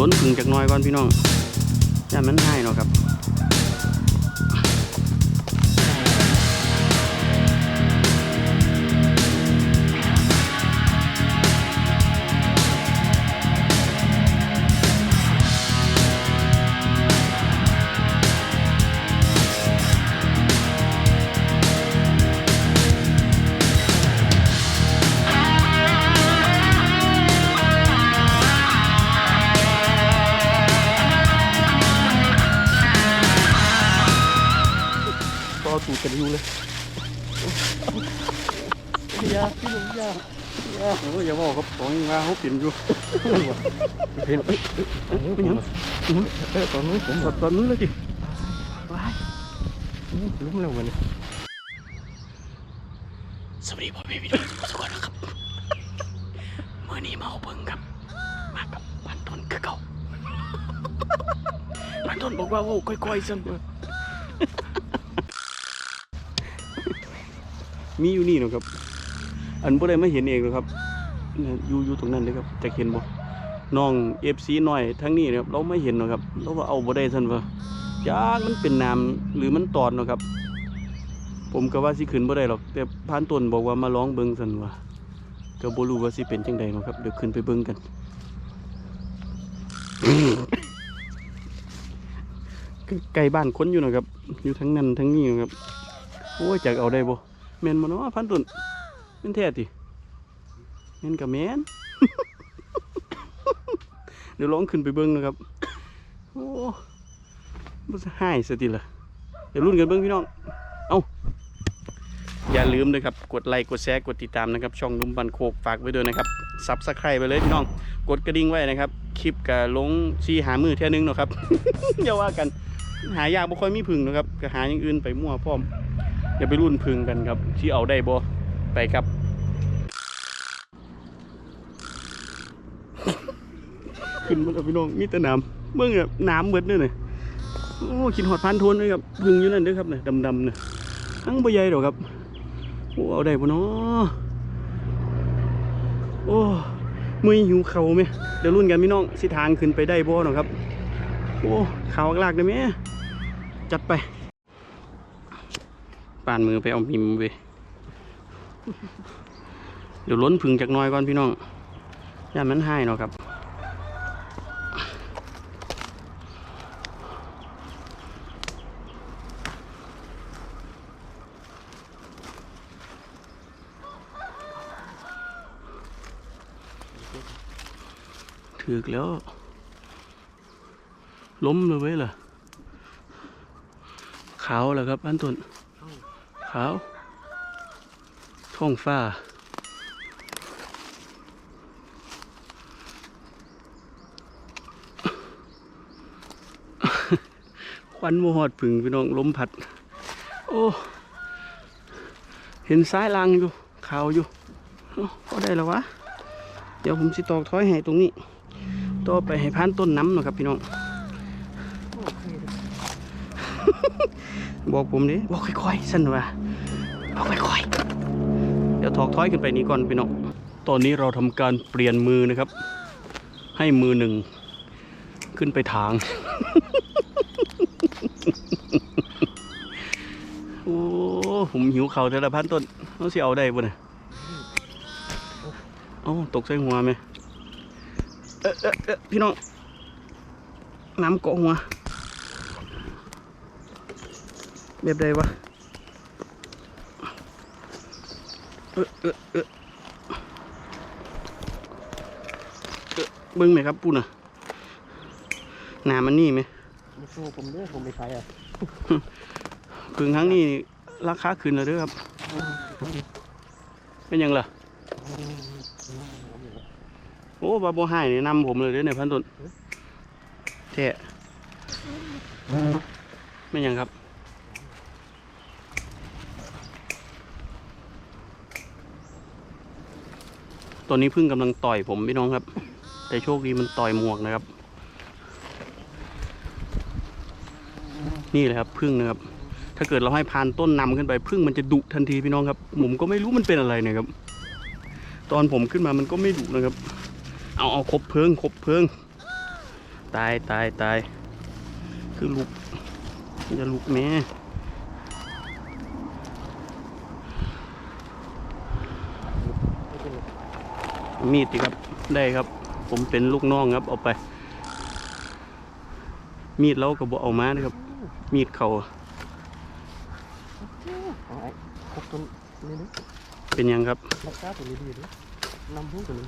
ล้นพึ่งจากน้อยก่อนพี่น้องย่ามันให้เนาะครับ โอ้ยอย่าบอกครับของมาเขาเปลี่ยนอยู่เห็นเอ้ยเอ้ยเป็นหยังเป็นหยังเอ้ยตอนนู้นผมแบบตอนนู้นเลยจิว้ายล้มแล้ววันนี้สวัสดีพ่อแม่พี่น้องทุกคนนะครับเมื่อนี้มาเอาเบิ่งครับ มากับพันต้นคือเก่าพันต้นบอกว่าโอ้ค่อยๆสั่นเบิ่งมีอยู่นี่เนาะครับ อันบ่ได้มาเห็นเองหรอกครับอยู่อยู่ตรงนั้นเลยครับจะเห็นบ่น้องเอฟซีหน้อยทั้งนี้นะครับเราไม่เห็นนะครับเราว่าเอาบ่ได้ท่านว่าจ้ามันเป็นน้ำหรือมันตอดนะครับ ผมก็ว่าสิขึ้นบ่ได้หรอกแต่พานต้นบอกว่ามาลองเบิงซั่นว่าก็บ่รู้ว่าสิเป็นจังใดนะครับเดี๋ยวขึ้นไปเบิงกันไกลบ้านคนอยู่นะครับ อยู่ทั้งนั้นทั้งนี้นะครับโอ้ยจักเอาได้บ่แม่นบ่เนาะพันตุน แม่นแท้ติแม่นกับแม่นเดี๋ยวลองขึ้นไปเบิ่งนะครับ โอ้บ่สิหายซะติละเดี๋ยวรุ่นกันเบิ่งพี่น้อง เอาอย่าลืมนะครับ กดไลค์ กดแชร์ กดติดตามนะครับ ช่องนุ่มบันโคกฝากไว้ด้วยนะครับ ซับสไครต์ไปเลยพี่น้อง กดกระดิ่งไว้นะครับ คลิปก็ลงซีหามือเท่ยนึงเนาะครับอย่าว่ากัน หายากบ่ค่อยมีพึ่งนะครับก็หาอย่างอื่นไปมั่วพร้อม อย่าไปรุ่นพึ่งกันครับที่เอาได้บ่ ไปครับขึ้นมาแล้วพี่น้องมีแต่น้ำเมื่อแบบน้ำเบิดเนี่ยนะโอ้กินหอดพันทนเลยครับพึ่งอยู่นั่นเด้อครับเนี่ยดำๆเนี่ยทั้งใบใหญ่ดอกครับโอ้เอาได้บ่เนาะโอ้มือหิวเข่าไหมเดี๋ยวรุ่นกันพี่น้องสิทางขึ้นไปได้บ่เนาะครับ โอ้ขาวลากเลยไหมจัดไปปานมือไปเอาพิมพ์ไป เดี๋ยวล้นพึ่งจากน้อยก่อนพี่น้องย่ามันให้เนาะครับ ถือกแล้ว ล้มเลยเว้ยเหรอขาวเหรอครับอันตุนขาว ท้องฟ้า ควันโมหอดผึ่งพี่น้องลมพัด โอ้ เห็นซ้ายลางอยู่ขาวอยู่เอ้าพอได้แล้ววะ เดี๋ยวผมสิตอกท้อยให้ตรงนี้ต่อไปให้พันต้นน้ำหน่อยครับพี่น้อง บอกผมดิบอกค่อยๆสั่นว่าบอกค่อยๆเดี๋ยว ถอกท้อยขึ้นไปนี้ก่อนพี่น้องตอนนี้เราทำการเปลี่ยนมือนะครับ ให้มือหนึ่งขึ้นไปทาง โอ้ผมหิวเข่าแต่ละพันต้นเขาสิเอาได้บ่เนี่ยเอ้ตกใส่หัวไหมเออเออเออพี่น้องน้ำเกาะหัวแบบใดวะ เออเออเออเออเบิ้งไหมครับปูน่ะหนามันนี่ไหมไม่สู้ผมเด้อผมไม่ใช้อะพึ่งครั้งนี้นี่ราคาขึ้นแล้วเด้อครับ เป็นหยังล่ะโอ้บาโบหายนี่นำผมเลยเด้อเนี่ยพันตุนแท้เป็นหยังครับ ตอนนี้พึ่งกำลังต่อยผมพี่น้องครับ แต่โชคดีมันต่อยหมวกนะครับ นี่แหละครับพึ่งนะครับ ถ้าเกิดเราให้พานต้นนำขึ้นไปพึ่งมันจะดุทันทีพี่น้องครับผมก็ไม่รู้มันเป็นอะไรนะครับ ตอนผมขึ้นมามันก็ไม่ดุนะครับ เอาเอาคบเพิงคบเพิงตายตายตายคือลุกจะลุกแม่เป็นไร มีดดิครับได้ครับ ผมเป็นลูกน้องครับเอาไป มีดเราก็บอกเอามานะครับ มีดเขาเอาไอ้พกต้นนี่ดิเป็นหยังครับรักษาตัวนี้ดีดินำพุ่งตัวนี้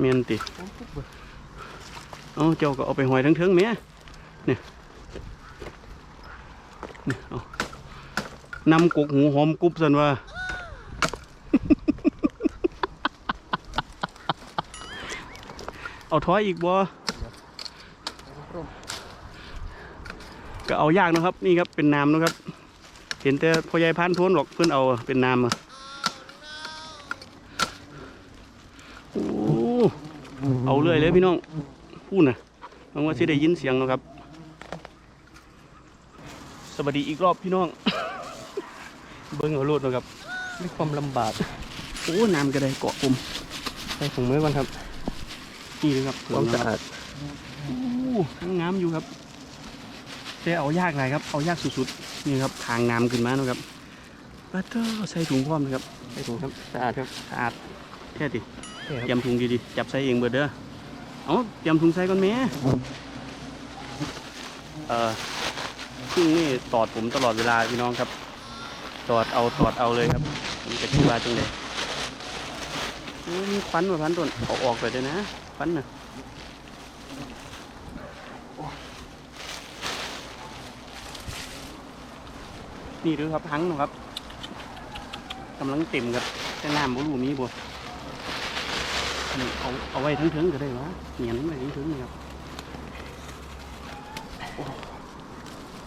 เมียนติน้ำพุกเบิดเอาเจ้าก็เอาไปหอยทั้งเทิงๆเมียเนี่ยเนี่ยเอานำกกหูหอมกรุบสันว่า เอาถอยอีกบ่ก็เอายากนะครับ นี่ครับเป็นน้ำนะครับ เห็นแต่พ่อใหญ่พันธุนหรอกเพื่อนเอาเป็นน้ำอะโอ้เอาเลยเลยพี่น้องพูดนะหวังว่าจะได้ยินเสียงนะครับ สวัสดีอีกรอบพี่น้อง เบิ้งเอาโลดนะครับด้วยความลำบากโอ้น้ำก็ได้เกาะกลุ่มใส่ถุงมือก่อนครับ นี่เลยครับความสะอาดโอ้ยังงามอยู่ครับแต่เอายากหลายครับ เอายากสุดๆ นี่ครับทางน้ำขึ้นมาเนาะครับบัตเตอร์ใส่ถุงพร้อมนะครับ ใส่ถุงครับ สะอาดครับ สะอาดแค่ติใช่คเตรีรับยมถุงดีๆ จับใส่เองเบิดเด้อ เอาเตรียมถุงใส่ก่อนแม่เอ่อพึ่งนี่ตอดผมตลอดเวลาพี่น้องครับ ตอดเอาตอดเอาเลยครับผมจะคิดว่าจังเลยมีฟันมาพันต้นเอาออกไปเลยนะ ฟันน่ะนี่ดูครับทั้งนะครับกำลังเต็มครับแต่น้ำบ่รูมีบ่นี่เอาเอาไว้ถึงๆก็ได้วะเหนียนไว้ถึงๆนี่ครับโอ้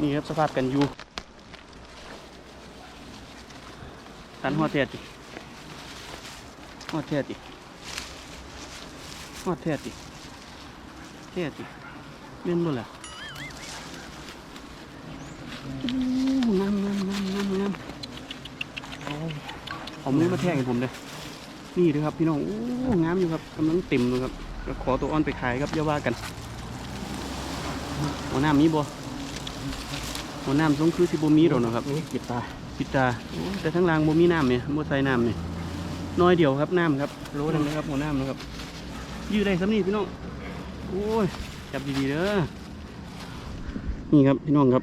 นี่ครับสภาพกันอยู่ทันหอดเทียดิหอดเทียดิ หอดเทียดิเทียดิเม่นบ่ล่ะอู้งามงามงามงามงามเอาเอามือมาแทงให้ผมเลยนี่เลยครับพี่น้อง โอ้งามอยู่ครับกำลังเต็มเลยครับก็ขอตัวอ้อนไปขายครับอย่าว่ากันหัวหน้ามีบ่หัวหน้าทรงคือสิบ่มีดอกเนาะครับนี่ปิดตาปิดตาโอ้แต่ทั้งรางบ่มีน้ำเนี่ยบ่ใส่น้ำเนี่ยน้อยเดียวครับน้ำครับรู้นึงนะครับหัวหน้านะครับ ยืดได้สำนี่พี่น้อง โอ้ย จับดีๆเด้อ นี่ครับพี่น้องครับ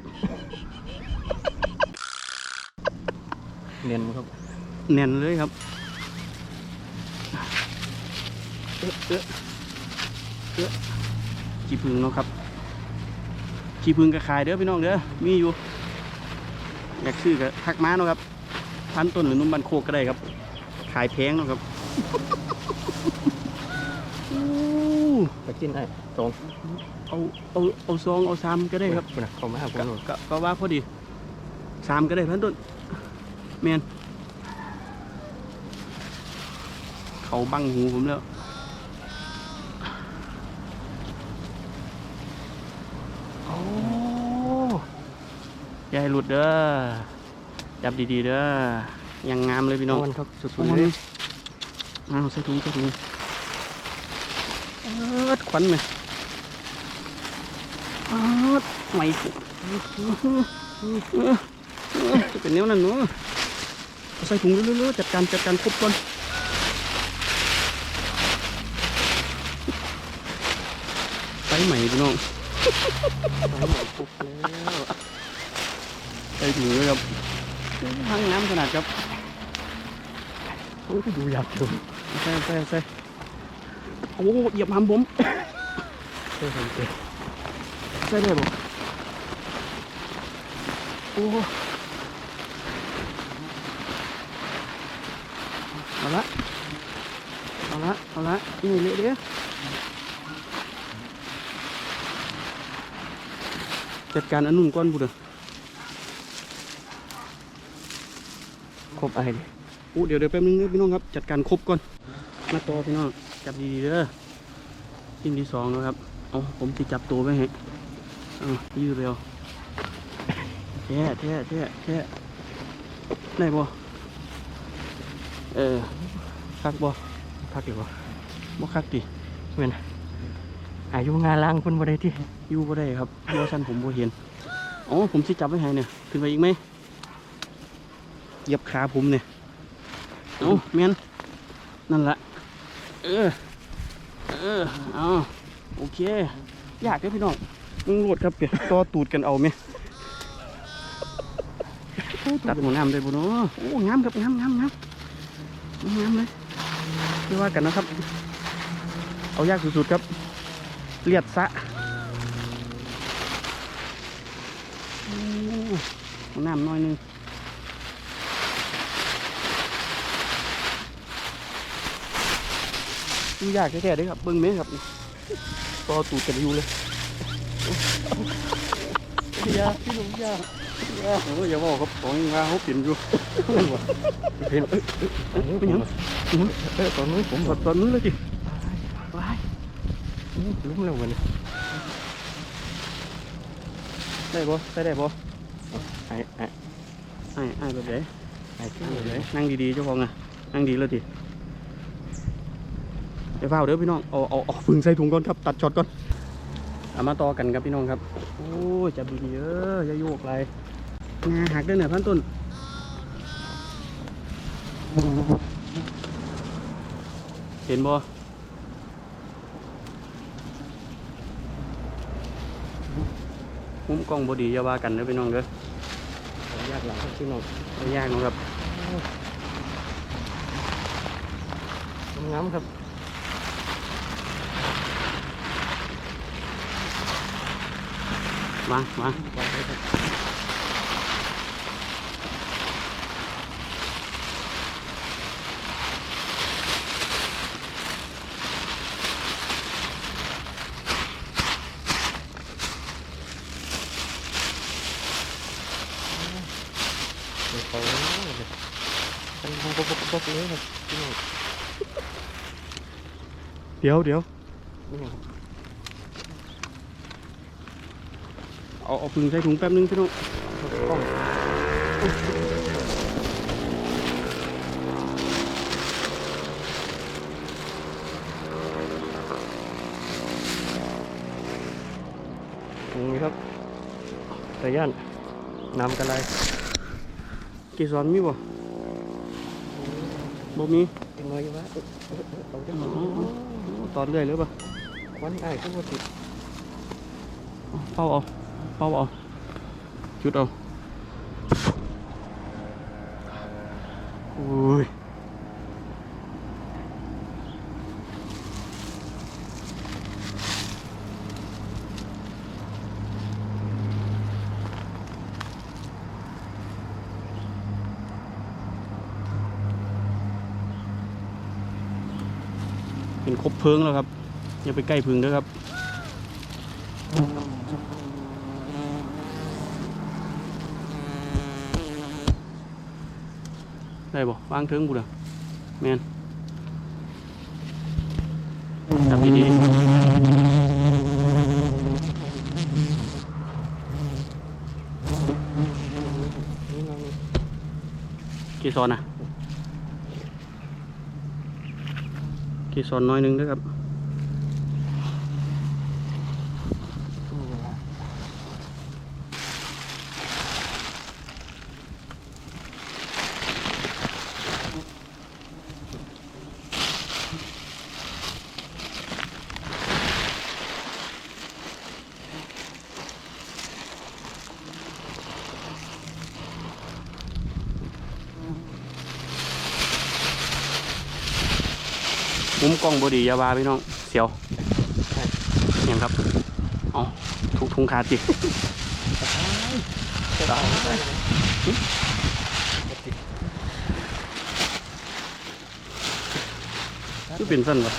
เนียนครับแน่นเลยครับเอ๊ะเอ๊ะเอ๊ะขี้พึ่งเนาะครับขี้พึ่งก็ขายเด้อพี่น้องเด้อ มีอยู่ อยากซื้อก็ทักมาเนาะครับ พันต้นหรือนุ่มบันโคกก็ได้ครับ ขายแพงเนาะครับโอ้ ตะกินไอ้สองเอาเอาเอาซองเอาซามก็ได้ครับคุณนะเขามาหาผมก็หน่อยก็ก็ว่าพอดีสามก็ได้พันต้นแมนเขาบังหูผมแล้วโอ้อยายหลุดเด้อจับดีๆเด้อยังงามเลยพี่น้องวันครับสุดโอ้ๆเลยยอ้าวใส่ถุงใส่ถุงเอิดควันไหมเอิดไม่จะเป็นแนวนั้นเนาะเอาใส่ถุงเรื่อยๆจัดการจัดการครบก่อนไปใหม่พี่น้องไปหมดปุ๊บแล้วใส่ถุงเลยครับทั้งน้ำขนาดครับโอ้ยดูอยากดูใส่ใส่ใส่โอ้เหยียบหำผม เฮ้ยผมเจ็บใส่ได้บ่โอ้เอาละเอาละเอาละนี่เละเด้อจัดการอันนุ่นก้อนบุเด้อครบไอ้ดิโอ้เดี๋ยวเดี๋ยวแป๊บนึงเด้อพี่น้องครับ จัดการครบก่อน มาต่อพี่น้อง จับดีๆเด้อชิ้นที่สองแล้วครับ เอาผมจะจับตัวไว้ให้เอายืดเร็วแท้แท้แท้แท้ได้บ่เออคักบ่พักอยู่วะบ่คักดิเว้นอายุงานล้างคนบ่ได้ที่อยู่บ่ได้ครับเวอร์ชันผมบ่เห็นอ๋อผมสิจับไว้ให้เนี่ยขึ้นไปอีกไหมเหยียบขาผมเนี่ยเอ้าแม่นนั่นละเออเออเอา โอเค อยากเด้อพี่น้องมึงโหลดครับเปียต่อตูดกันเอาไหมตัดหัวน้ำเลยบุเนาะโอ้งามครับงามงามงามงามเลยไม่ว่ากันนะครับ เอายากสุดๆครับ เลียดสะหัวน้ำน้อยนึงดูยากแท้ๆด้อครับเบิ้งเมฆครับ ต่อตูดกันอยู่เลยยาพี่หนุ่มยาโอ้ยอย่าบอกครับของว่าเขาเปลี่ยนอยู่เห็นเอ้ยเอ้ยเอ้ยเป็นยังตอนนี้นผมตอนตอนนู้นเลยจิว้ายลุ้มแล้ววันนี้ได้บ่ได้ได้บ่ไอ้ไอ้ไอ้ไอ้แบบไหนไอ้ที่นั่งเลยนั่งดีๆเจ้าของอะนั่งดีเลยดิ เดี๋ยวเฝ้าเด้อพี่น้องเอาเอาเอาฟึงใส่ถุงก่อนครับตัดช็อตก่อนเอามาต่อกันครับพี่น้องครับโอ้ยจับดีๆเอออย่าโยกไรงาหักเด้อเนี่ยพันต้นเห็นบ่มุมกล้องบดีอย่าว่ากันเด้อพี่น้องเด้อยากหลังครับพี่น้องไม่ยากเนาะครับงามครับ มามาวางไว้ครับเดี๋ยวเขาเลยเป็นพงปกปกเลยครับพี่น้องเดี๋ยวเดี๋ยวนี่ครับ เอาเอา พึ่งใส่ถุงแป๊บนึงพี่น้องกล้องนี่ครับระยะน้ำกระไรเกสรมีบ่บ่มียังไงวะเอ้ยเอ้ยเอ้ยเอาจังอ๋อตอนเรื่อยเลยป่ะควันไอ้ขึ้นมาติดเป้าเอา เป้าเอา จุดเอาโอ้ยเป็นครบเพิงแล้วครับ อย่าไปใกล้พึ่งเด้อครับ ได้บ่วางเทิงบุ่ะแมนจับดีๆกี่ซอนะกี่ซอนน้อยนึงนะครับ มุมกล้องบดียาวาพี่น้อง เสียวอย่างครับเอาทุกทุงขาดจิตายคือเป็นสั้นวะ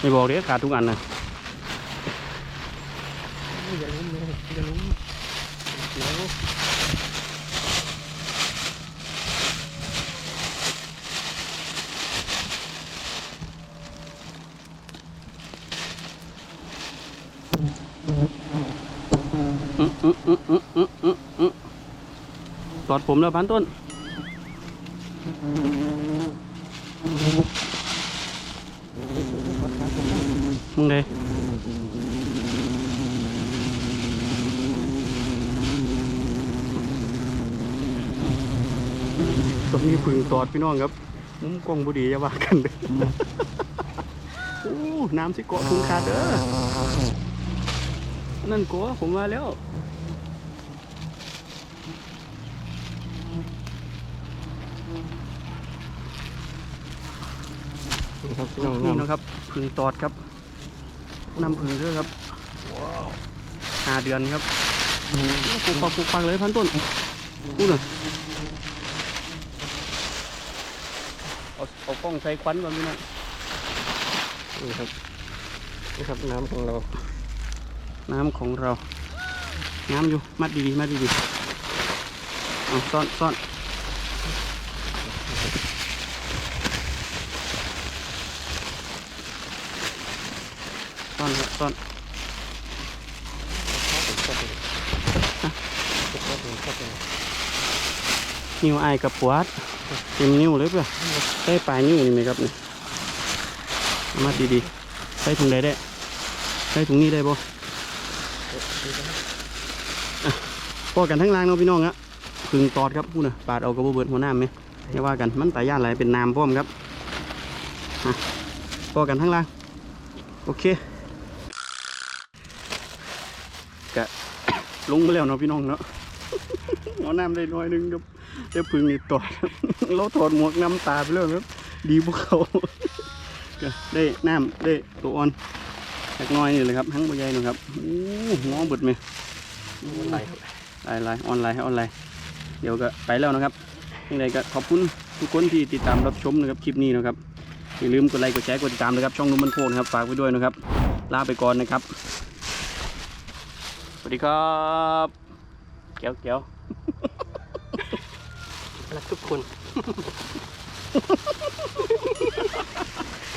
ไม่บอกเด้ขาดทุกอันนะอย่าลุ้มเลยอย่าลุ้มเดี๋ยว อื้ออื้ออื้ออื้ออื้ออื้ออื้อต อดผมแล้วพันต้นขอทมึงเลยตรงนี้พึ่งตอดพี่น้องครับ มุมกล้องบุดีอย่าว่ากันเลยโอ้ น้ำสิเกาะพึ่งขาดเด้อนั่นกัวผมมาแล้ว นี่ครับ พี่น้องนี่น้ำนะครับพึ่งตอดครับน้ำพึ่งเด้อครับห้าเดือนครับปลูกปักปลูกปักเลยพันต้นพูดเลยเอาเอากล้องใส่ควันก่อนพี่น้องนี่ครับนี่ครับน้ำของเรา น้ำของเรา น้ำอยู่มัดดีๆมัดดีๆเอาซ่อนซ่อน อนครับซ่อนนิ้วไอกับปวดเต็มนิ้วเลยเปล่าใส่ปลายนิ้วนี่ไหมครับนี่มัดดีๆใส่ถุงใดได้ใส่ถุงนี้ได้บ่พอกันทั้งรางเนาะพี่น้องอะพึ่งตอดครับพูดนะปาดเอากระเบอกเบิดหัวหน้าไหมอย่าว่ากันมันตายย่านอะไรเป็นน้ำพร้อมครับอะพอกันทั้งรางโอเค กะลงมาแล้วเนาะพี่น้องเนาะหัวน้ำได้น้อยหนึงครับเดี๋ยวพึ่งนี่ตอดครับเราถอดหมวกน้ำตาไปแล้วครับดีพวกเขาก็ได้น้ำได้ตัวอ่อนจักหน้อยนี่เลยครับทั้งใบใหญ่เนาะครับโอ้หัวเบิดไหมไหลครับไลน์ไลน์ออนไลน์ออนไลน์เดี๋ยวก็ไปแล้วนะครับยังไงก็ขอบคุณทุกคนที่ติดตามรับชมนะครับคลิปนี้นะครับอย่าลืมกดไลค์กดแชร์กดติดตามนะครับช่องนุ่มมันโพกนะครับฝากไว้ด้วยนะครับลาไปก่อนนะครับส วัสดีครับเกียวเกียวรักทุกคน